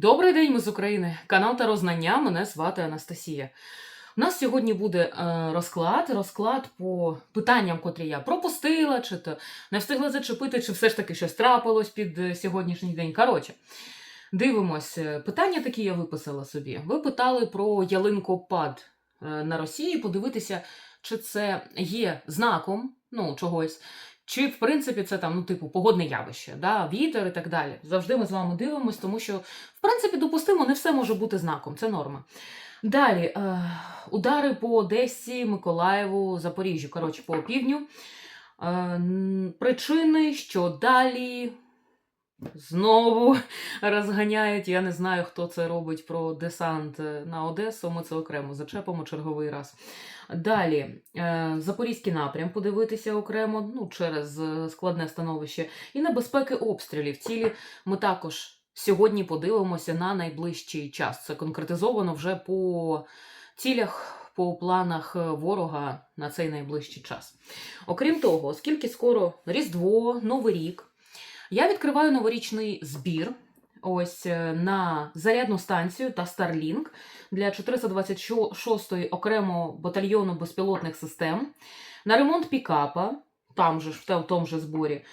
Добрий день, ми з України. Канал та Рознання. Мене звати Анастасія. У нас сьогодні буде е, розклад, розклад по питанням, котрі я пропустила, чи то не встигла зачепити, чи все ж таки щось трапилось під е, сьогоднішній день. Коротше, дивимось. Е, Питання такі я виписала собі. Ви питали про ялинкопад на Росії, подивитися, чи це є знаком ну, чогось. Чи, в принципі, це там, ну, типу, погодне явище, да? вітер і так далі. Завжди ми з вами дивимось, тому що, в принципі, допустимо, не все може бути знаком, це норма. Далі, е, удари по Одесі, Миколаєву, Запоріжжю, коротше, по півдню. Е, причини, що далі знову розганяють. Я не знаю, хто це робить про десант е, на Одесу. Ми це окремо зачепимо черговий раз. Далі, е, Запорізький напрям подивитися окремо, ну, через е, складне становище. І небезпеки обстрілів. Цілі ми також сьогодні подивимося на найближчий час. Це конкретизовано вже по цілях, по планах ворога на цей найближчий час. Окрім того, оскільки скоро Різдво, Новий рік, я відкриваю новорічний збір. Ось е, на зарядну станцію та Starlink для 426-ї окремого батальйону безпілотних систем, на ремонт пікапа, там же в тому же зборі, е,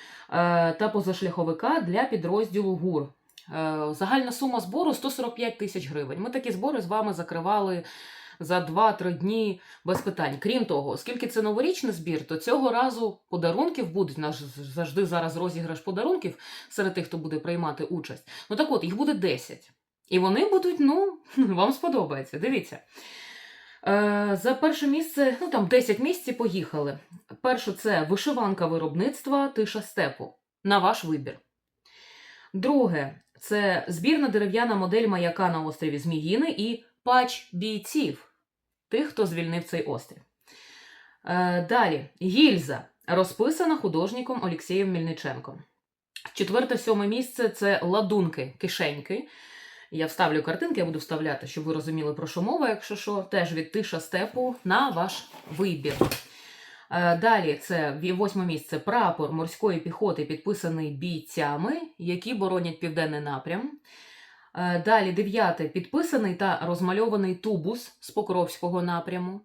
та позашляховика для підрозділу ГУР. Е, Загальна сума збору 145 тисяч гривень. Ми такі збори з вами закривали за 2-3 дні без питань. Крім того, оскільки це новорічний збір, то цього разу подарунків будуть. У нас завжди зараз розіграш подарунків серед тих, хто буде приймати участь. Ну так от, їх буде 10. І вони будуть, ну, вам сподобається. Дивіться. Е, за перше місце, ну там 10 місць поїхали. Перше це вишиванка виробництва Тиша степу. На ваш вибір. Друге це збірна дерев'яна модель маяка на острові Зміїни і патч бійців тих, хто звільнив цей острів. Е, далі гільза, розписана художником Олексієм Мельниченком. Четверте, сьоме місце це ладунки, кишеньки. Я вставлю картинки, я буду вставляти, щоб ви розуміли, про що мова, якщо що, теж від тиша степу на ваш вибір. Е, Далі це восьме місце прапор морської піхоти, підписаний бійцями, які боронять південний напрям. Е, Далі дев'яте підписаний та розмальований тубус з Покровського напряму.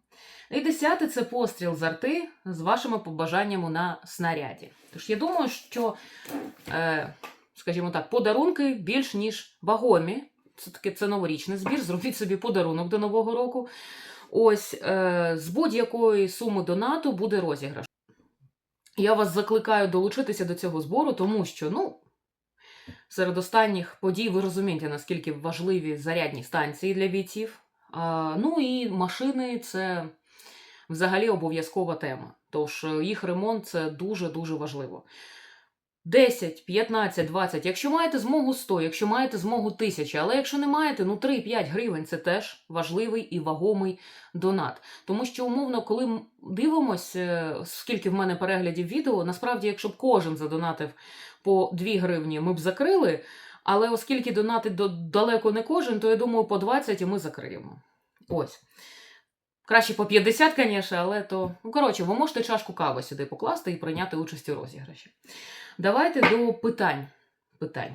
І десяте це постріл з арти з вашими побажаннями на снаряді. Тож я думаю, що, е, скажімо так, подарунки більш ніж вагомі. Це таки це новорічний збір. Зробіть собі подарунок до Нового року. Ось е, з будь-якої суми донату буде розіграш. Я вас закликаю долучитися до цього збору, тому що, ну, серед останніх подій ви розумієте, наскільки важливі зарядні станції для бійців. Ну і машини це взагалі обов'язкова тема. Тож е, їх ремонт це дуже-дуже важливо. 10, 15, 20. Якщо маєте змогу 100, якщо маєте змогу 1000, але якщо не маєте, ну 3-5 гривень це теж важливий і вагомий донат. Тому що, умовно, коли дивимось, е, скільки в мене переглядів відео, насправді, якщо б кожен задонатив по 2 гривні, ми б закрили. Але оскільки донатить далеко не кожен, то я думаю, по 20 і ми закриємо. Ось. Краще по 50, звісно, але то. Ну, коротше, ви можете чашку кави сюди покласти і прийняти участь у розіграші. Давайте до питань. питань.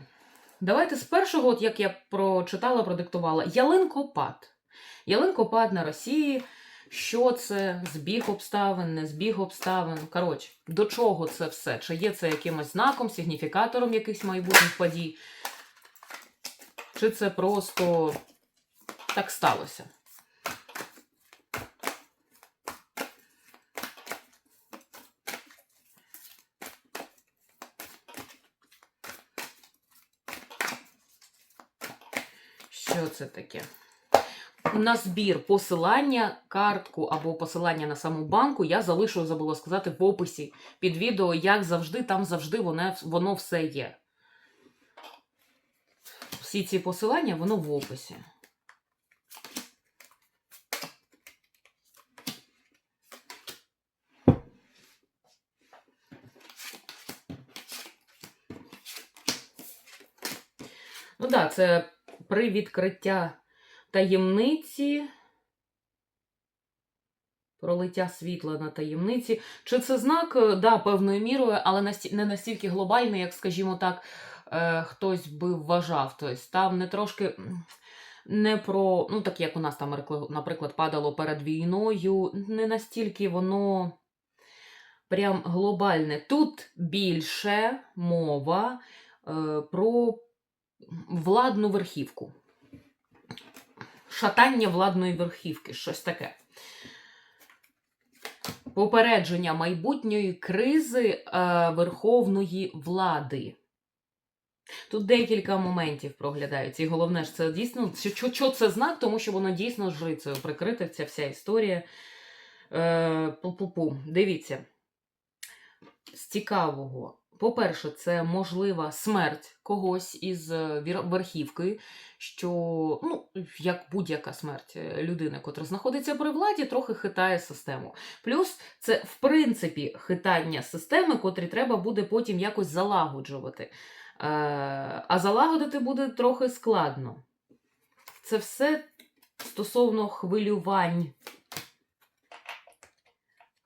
Давайте з першого, от як я прочитала, продиктувала, ялинкопад. Ялинкопад на Росії. Що це? Збіг обставин, не збіг обставин. Коротше, до чого це все? Чи є це якимось знаком, сигніфікатором якихось майбутніх подій? Чи це просто так сталося? Що це таке? На збір посилання, картку або посилання на саму банку я залишу, забула сказати, в описі під відео, як завжди, там завжди воно, воно все є. Всі ці посилання, воно в описі. Ну так, да, це при відкриття таємниці. Пролиття світла на таємниці. Чи це знак, Е, да, певною мірою, але не настільки глобальний, як, скажімо так, е, хтось би вважав. Тобто там не трошки. Не про, ну так як у нас там, наприклад, падало перед війною, не настільки воно прям глобальне. Тут більше мова е, про владну верхівку. Шатання владної верхівки, щось таке. Попередження майбутньої кризи е, верховної влади. Тут декілька моментів проглядається. І головне ж, це дійсно, що, що, це знак, тому що воно дійсно жрицею прикрите, ця вся історія. Е, пу-пу-пу. Дивіться. З цікавого. По-перше, це можлива смерть когось із е, верхівки, що, ну, як будь-яка смерть е, людини, котра знаходиться при владі, трохи хитає систему. Плюс це, в принципі, хитання системи, котрі треба буде потім якось залагоджувати. Е, а залагодити буде трохи складно. Це все стосовно хвилювань.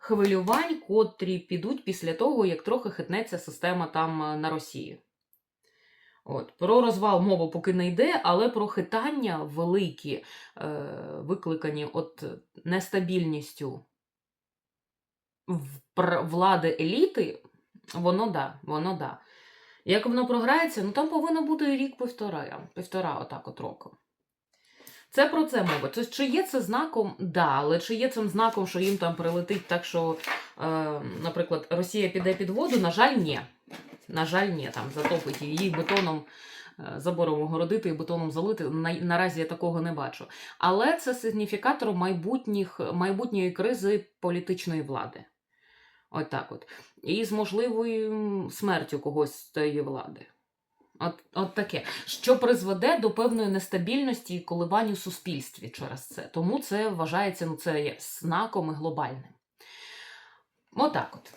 Хвилювань, котрі підуть після того, як трохи хитнеться система там е, на Росії. От. Про розвал мова поки не йде, але про хитання великі, е, викликані от нестабільністю влади еліти, воно да, воно да. Як воно програється, ну там повинно бути рік-півтора, півтора отак от року. Це про це мова. Це, чи є це знаком? Да, але чи є цим знаком, що їм там прилетить так, що, е, наприклад, Росія піде під воду? На жаль, ні. На жаль, ні. Там затопить її бетоном, е, забором огородити і бетоном залити. Наразі я такого не бачу. Але це сигніфікатор майбутніх, майбутньої кризи політичної влади. От так от. І з можливою смертю когось з тієї влади. От, от таке, що призведе до певної нестабільності і коливань у суспільстві через це. Тому це вважається ну, це є знаком і глобальним. Отак от.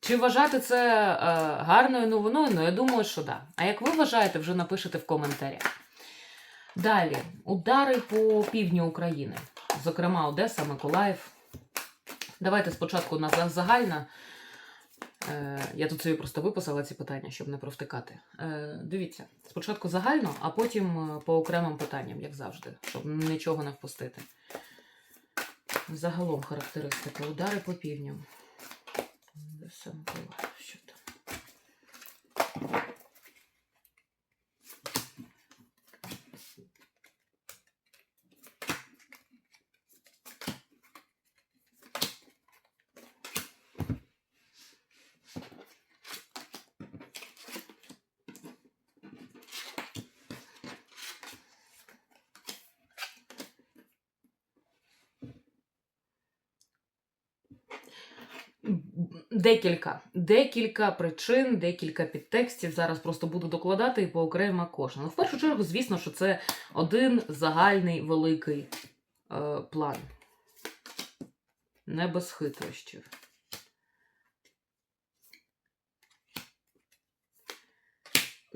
Чи вважати це е, гарною новиною? Ну, я думаю, що. Да. А як ви вважаєте, вже напишете в коментарях. Далі, удари по півдню України, зокрема Одеса, Миколаїв. Давайте спочатку на за- загальна. Е, Я тут собі просто виписала ці питання, щоб не провтикати. Е, Дивіться, спочатку загально, а потім е, по окремим питанням, як завжди, щоб нічого не впустити. Загалом характеристика. Удари по півдню. Одеса, Миколаїв, що там? Декілька, декілька причин, декілька підтекстів. Зараз просто буду докладати і поокремо кожен. Ну, в першу чергу, звісно, що це один загальний великий е, план. Не без хитрощів.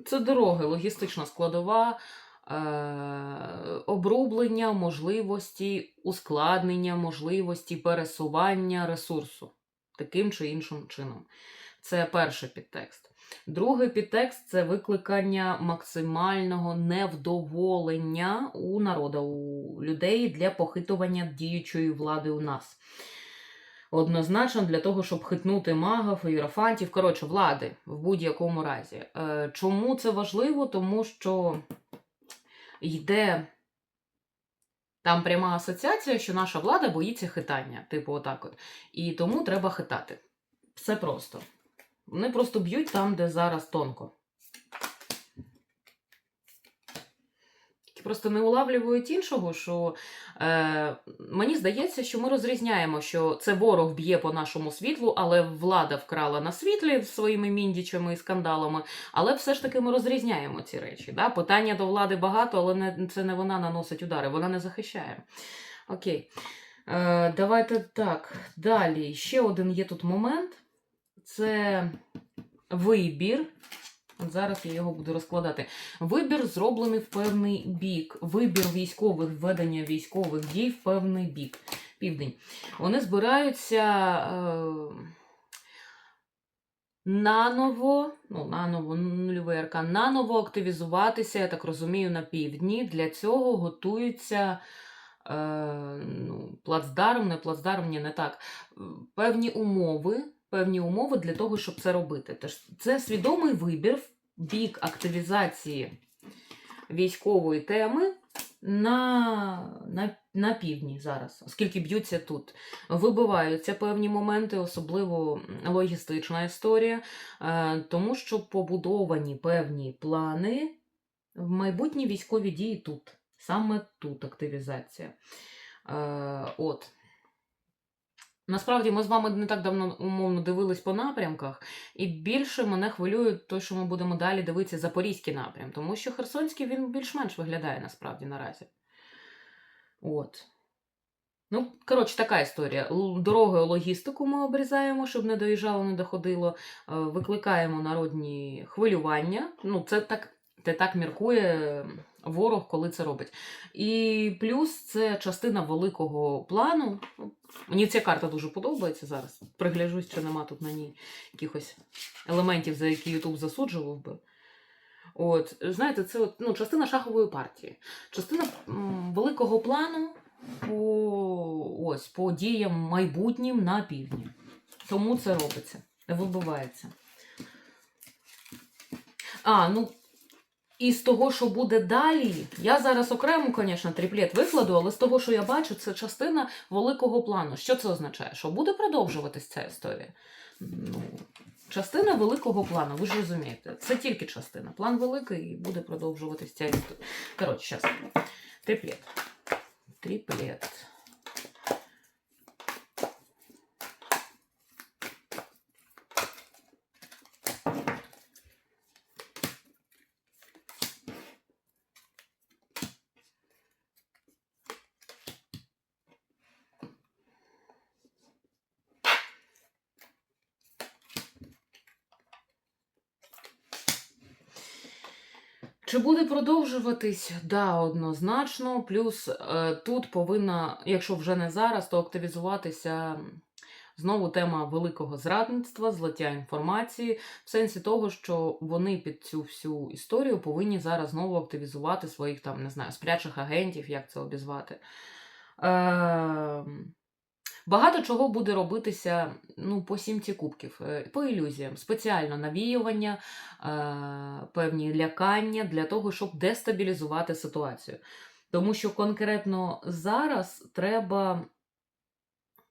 Це дороги, логістична складова, е, обрублення можливості, ускладнення можливості пересування ресурсу таким чи іншим чином. Це перший підтекст. Другий підтекст це викликання максимального невдоволення у народу, у людей для похитування діючої влади у нас. Однозначно для того, щоб хитнути магів, іерофантів, коротше, влади в будь-якому разі. Е, Чому це важливо? Тому що йде там пряма асоціація, що наша влада боїться хитання, типу отак от. І тому треба хитати. Все просто. Вони просто б'ють там, де зараз тонко. Просто не улавлюють іншого, що е, мені здається, що ми розрізняємо, що це ворог б'є по нашому світлу, але влада вкрала на світлі своїми міндічами і скандалами. Але все ж таки ми розрізняємо ці речі. Да? Питання до влади багато, але не, це не вона наносить удари, вона не захищає. Окей. Е, давайте так. Далі. Ще один є тут момент. Це вибір. От зараз я його буду розкладати. Вибір зроблений в певний бік. Вибір військових, введення військових дій в певний бік. Південь. Вони збираються. Е... наново, ну, наново, нульовий аркан, наново активізуватися, я так розумію, на півдні. Для цього готуються е, ну, плацдарм, не плацдарм, ні, не так. Певні умови, певні умови для того, щоб це робити. Тож це свідомий вибір в бік активізації військової теми на, на, на півдні зараз, оскільки б'ються тут. Вибиваються певні моменти, особливо логістична історія, е, тому що побудовані певні плани в майбутні військові дії тут. Саме тут активізація. Е, От. Насправді ми з вами не так давно умовно дивились по напрямках, і більше мене хвилює те, що ми будемо далі дивитися Запорізький напрям, тому що Херсонський він більш-менш виглядає насправді наразі. От. Ну, коротше, така історія. Дорогою логістику ми обрізаємо, щоб не доїжджало, не доходило. Е, Викликаємо народні хвилювання. Ну, це так, це так міркує ворог, коли це робить. І плюс це частина великого плану. Ну, Мені ця карта дуже подобається зараз. Пригляжусь, чи нема тут на ній якихось елементів, за які Ютуб засуджував би. От, знаєте, це от, ну, частина шахової партії, частина м, великого плану по, ось, по діям майбутнім на півдні. Тому це робиться, вибивається. А, ну, і з того, що буде далі, я зараз окремо, звісно, тріплет викладу, але з того, що я бачу, це частина великого плану. Що це означає? Що буде продовжуватись ця історія? Ну, частина великого плану, ви ж розумієте, це тільки частина. План великий і буде продовжуватись ця історія. Коротше, зараз. Триплет. Триплет. Чи буде продовжуватись? Да, однозначно. Плюс е, тут повинна, якщо вже не зараз, то активізуватися знову тема великого зрадництва, злиття інформації, в сенсі того, що вони під цю всю історію повинні зараз знову активізувати своїх там, не знаю, спрячих агентів, як це обізвати. Е, Багато чого буде робитися ну, по сімці кубків, е, по ілюзіям, спеціально навіювання, е, певні лякання для того, щоб дестабілізувати ситуацію. Тому що конкретно зараз треба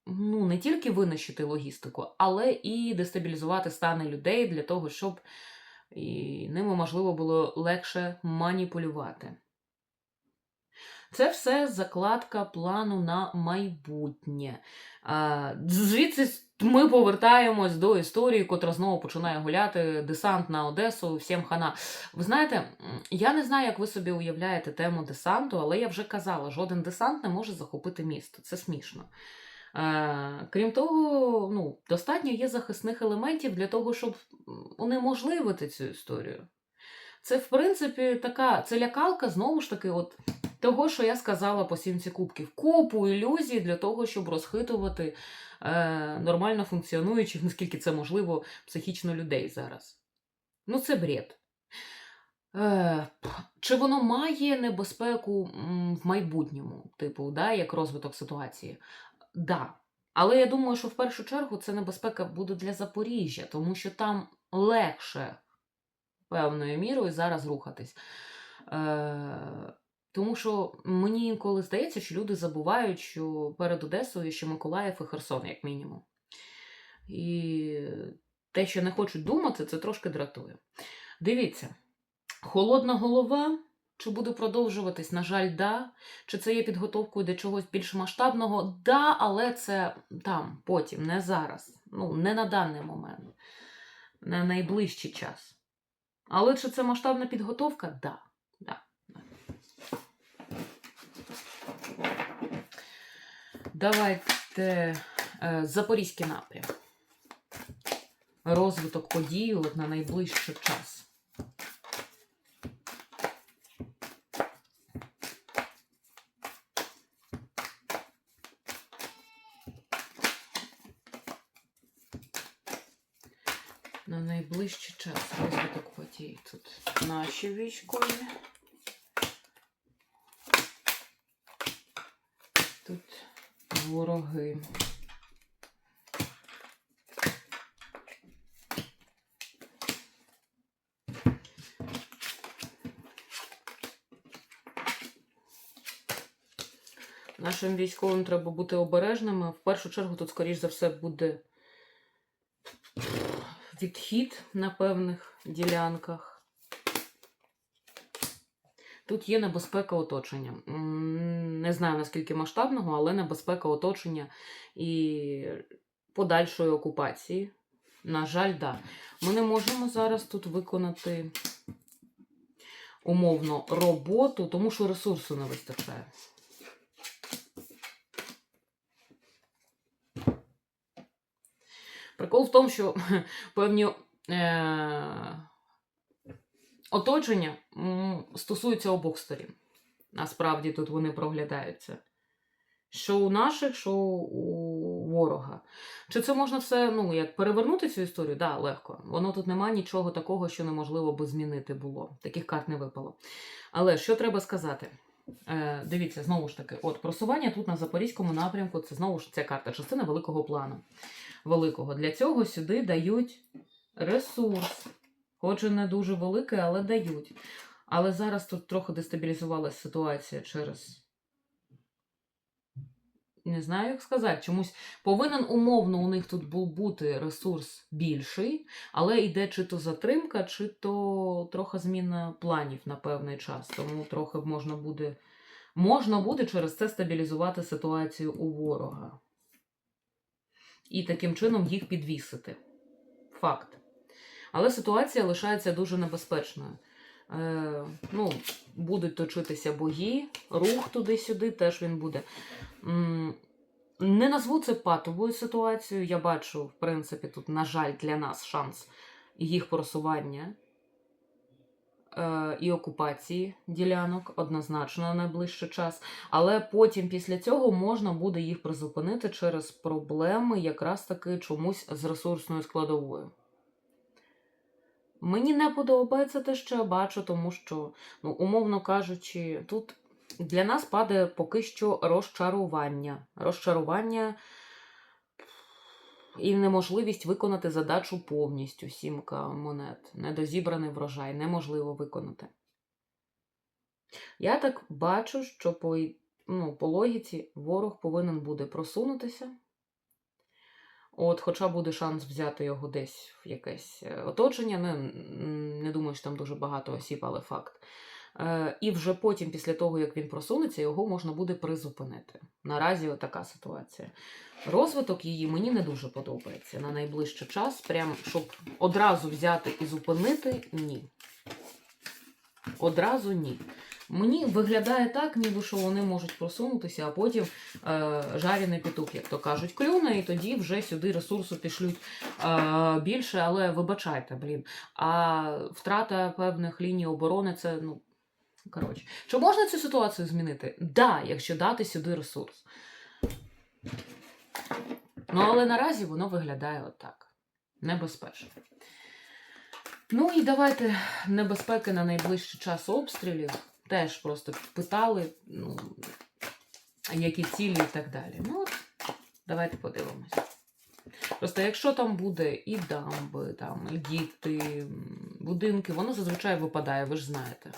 ну, не тільки винищити логістику, але і дестабілізувати стани людей для того, щоб і ними можливо було легше маніпулювати. Це все закладка плану на майбутнє. Звідси ми повертаємось до історії, котра знову починає гуляти десант на Одесу, всім хана. Ви знаєте, я не знаю, як ви собі уявляєте тему десанту, але я вже казала, жоден десант не може захопити місто. Це смішно. Крім того, ну, достатньо є захисних елементів для того, щоб унеможливити цю історію. Це, в принципі, така це лякалка, знову ж таки, от того, що я сказала по сімці кубків. Купу ілюзій для того, щоб розхитувати е, нормально функціонуючих, наскільки це можливо, психічно людей зараз. Ну, це бред. Е, чи воно має небезпеку в майбутньому, типу, да, як розвиток ситуації? Да. Але я думаю, що в першу чергу це небезпека буде для Запоріжжя, тому що там легше певною мірою зараз рухатись. Е, тому що мені інколи здається, що люди забувають, що перед Одесою ще Миколаїв і Херсон, як мінімум. І те, що не хочуть думати, це трошки дратує. Дивіться, холодна голова. Чи буде продовжуватись? На жаль, да. Чи це є підготовкою до чогось більш масштабного? Да, але це там, потім, не зараз. Ну, не на даний момент, на найближчий час. Але чи це масштабна підготовка? Да. да. Давайте е, Запорізький напрям. Розвиток подій на найближчий час. На найближчий час розвиток подій тут наші військові. Тут вороги. Нашим військовим треба бути обережними. В першу чергу тут, скоріш за все, буде відхід на певних ділянках. Тут є небезпека оточення. Не знаю наскільки масштабного, але небезпека оточення і подальшої окупації. На жаль, да. Ми не можемо зараз тут виконати умовно роботу, тому що ресурсу не вистачає. Прикол в тому, що певні е- оточення м, стосуються обох сторін. Насправді тут вони проглядаються. Що у наших, що у ворога. Чи це можна все ну, як перевернути цю історію? Так, да, легко. Воно тут немає нічого такого, що неможливо би змінити було. Таких карт не випало. Але що треба сказати? Е, дивіться, знову ж таки, от просування тут на Запорізькому напрямку це знову ж ця карта, частина великого плану. Великого. Для цього сюди дають ресурс. Хоч не дуже великий, але дають. Але зараз тут трохи дестабілізувалася ситуація через. Не знаю, як сказати. Чомусь повинен умовно у них тут був бути ресурс більший, але йде чи то затримка, чи то трохи зміна планів на певний час. Тому трохи можна буде, можна буде через це стабілізувати ситуацію у ворога. І таким чином їх підвісити. Факт. Але ситуація лишається дуже небезпечною. Е, ну, будуть точитися бої, рух туди-сюди теж він буде. Не назву це патовою ситуацією. Я бачу, в принципі, тут, на жаль, для нас шанс їх просування е, і окупації ділянок однозначно на найближчий час. Але потім, після цього, можна буде їх призупинити через проблеми, якраз таки чомусь з ресурсною складовою. Мені не подобається те, що я бачу, тому що, ну, умовно кажучи, тут для нас падає поки що розчарування. Розчарування і неможливість виконати задачу повністю сімка монет. Недозібраний врожай, неможливо виконати. Я так бачу, що по, ну, по логіці ворог повинен буде просунутися. От, хоча буде шанс взяти його десь в якесь е, оточення. Не, не думаю, що там дуже багато осіб, але факт. Е, і вже потім, після того, як він просунеться, його можна буде призупинити. Наразі така ситуація. Розвиток її мені не дуже подобається на найближчий час. Прям щоб одразу взяти і зупинити ні. Одразу ні. Мені виглядає так, ніби що вони можуть просунутися, а потім е, жарений петух, як то кажуть, клюне, і тоді вже сюди ресурсу пішлють е, більше, але вибачайте, блін. А втрата певних ліній оборони це, ну, коротше. Чи можна цю ситуацію змінити? Да, якщо дати сюди ресурс. Ну, але наразі воно виглядає отак. Небезпечно. Ну і давайте небезпеки на найближчий час обстрілів. Теж просто питали, ну, які цілі і так далі. Ну, от, давайте подивимось. Просто якщо там буде і дамби, там, і діти, будинки, воно зазвичай випадає, ви ж знаєте.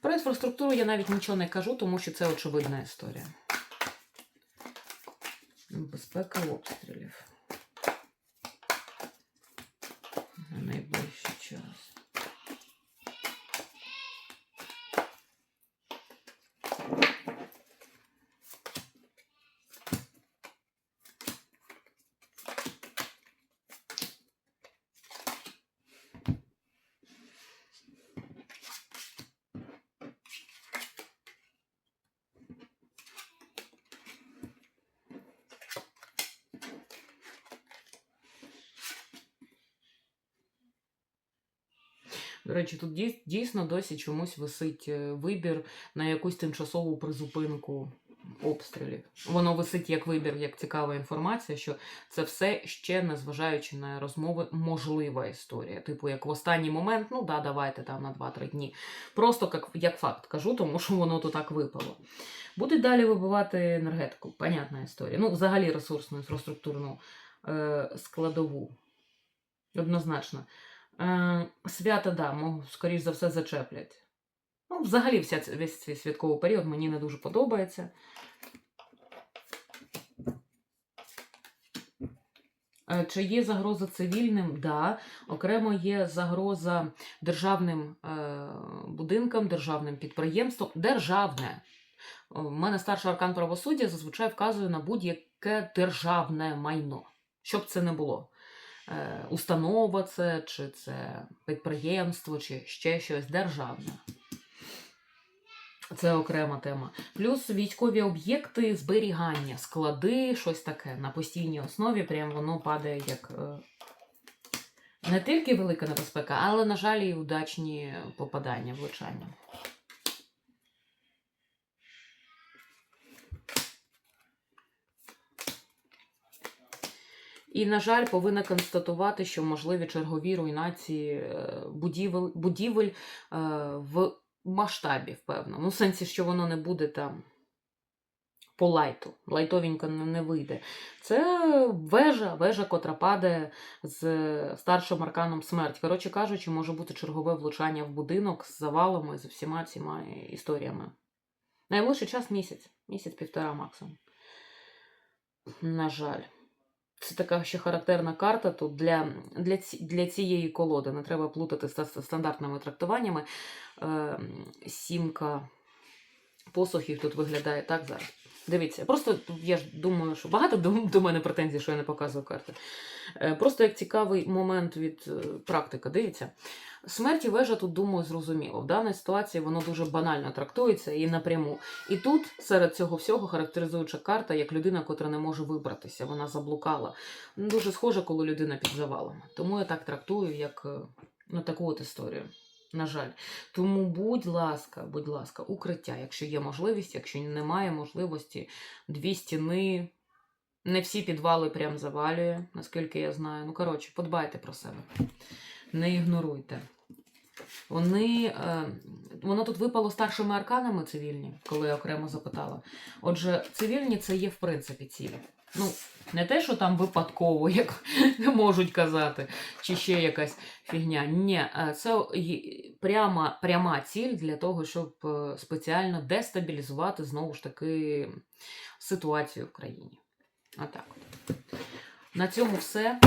Про інфраструктуру я навіть нічого не кажу, тому що це очевидна історія. Безпека обстрілів. На найближчий час. До речі, тут дійсно досі чомусь висить е, вибір на якусь тимчасову призупинку обстрілів. Воно висить як вибір, як цікава інформація, що це все ще, незважаючи на розмови, можлива історія. Типу, як в останній момент, ну да, давайте там на 2-3 дні. Просто як, як факт кажу, тому що воно то так випало. Будуть далі вибивати енергетику, понятна історія. Ну, взагалі ресурсну, інфраструктурну е, складову. Однозначно. Е, свята, да, скоріш за все, зачеплять. Ну, взагалі, вся, весь цей святковий період мені не дуже подобається. Е, Чи є загроза цивільним? Да. Окремо є загроза державним е, будинкам, державним підприємствам. Державне. У мене старший аркан правосуддя зазвичай вказує на будь-яке державне майно, щоб це не було. Е, установа це, чи це підприємство, чи ще щось державне. Це окрема тема. Плюс військові об'єкти, зберігання, склади, щось таке на постійній основі. Прям воно падає як е, не тільки велика небезпека, але, на жаль, і удачні попадання, влучання. І, на жаль, повинна констатувати, що можливі чергові руйнації е, будівель, будівель е, в масштабі, впевнено. Ну, в сенсі, що воно не буде там по лайту. Лайтовенько не, вийде. Це вежа, вежа, котра падає з старшим арканом смерть. Коротше кажучи, може бути чергове влучання в будинок з завалами, з всіма цими історіями. Найближчий час місяць, місяць-півтора максимум. На жаль. Це така ще характерна карта тут для, для, для цієї колоди. Не треба плутати з стандартними трактуваннями. Е, сімка посухів тут виглядає так зараз. Дивіться, просто я ж думаю, що багато до, до мене претензій, що я не показую карти. Е, просто як цікавий момент від е, практика. Дивіться. Смерть і вежа тут, думаю, зрозуміло. В даній ситуації воно дуже банально трактується і напряму. І тут серед цього всього характеризуюча карта як людина, котра не може вибратися, вона заблукала. Дуже схоже, коли людина під завалами. Тому я так трактую, як е, ну, таку от історію. На жаль. Тому, будь ласка, будь ласка, укриття, якщо є можливість, якщо немає можливості, дві стіни. Не всі підвали прям завалює, наскільки я знаю. Ну, коротше, подбайте про себе. Не ігноруйте. Вони, е, воно тут випало старшими арканами цивільні, коли я окремо запитала. Отже, цивільні це є в принципі цілі. Ну, не те, що там випадково, як можуть казати, чи ще якась фігня. Ні, е, це пряма, пряма ціль для того, щоб е, спеціально дестабілізувати знову ж таки ситуацію в країні. Отак от. На цьому все.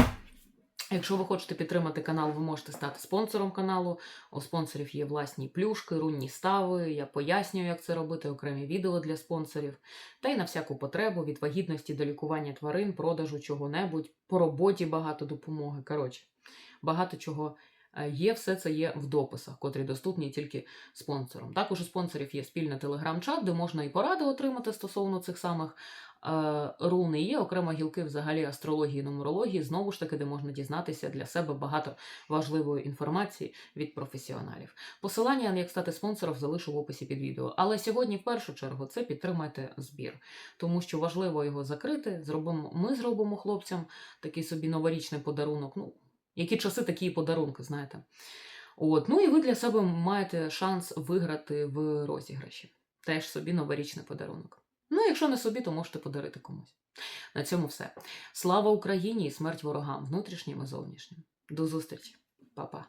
Якщо ви хочете підтримати канал, ви можете стати спонсором каналу. У спонсорів є власні плюшки, рунні стави. Я пояснюю, як це робити, окремі відео для спонсорів. Та й на всяку потребу від вагітності до лікування тварин, продажу чого-небудь, по роботі багато допомоги. Коротше, багато чого є, все це є в дописах, котрі доступні тільки спонсорам. Також у спонсорів є спільний телеграм-чат, де можна і поради отримати стосовно цих самих е, рун. І є окремо гілки взагалі астрології нумерології, знову ж таки, де можна дізнатися для себе багато важливої інформації від професіоналів. Посилання, як стати спонсором, залишу в описі під відео. Але сьогодні, в першу чергу, це підтримайте збір, тому що важливо його закрити. Зробимо, ми зробимо хлопцям такий собі новорічний подарунок. Ну, які часи, такі подарунки, знаєте. От, ну і ви для себе маєте шанс виграти в розіграші. Теж собі новорічний подарунок. Ну, якщо не собі, то можете подарити комусь. На цьому все. Слава Україні і смерть ворогам, внутрішнім і зовнішнім. До зустрічі, Па-па.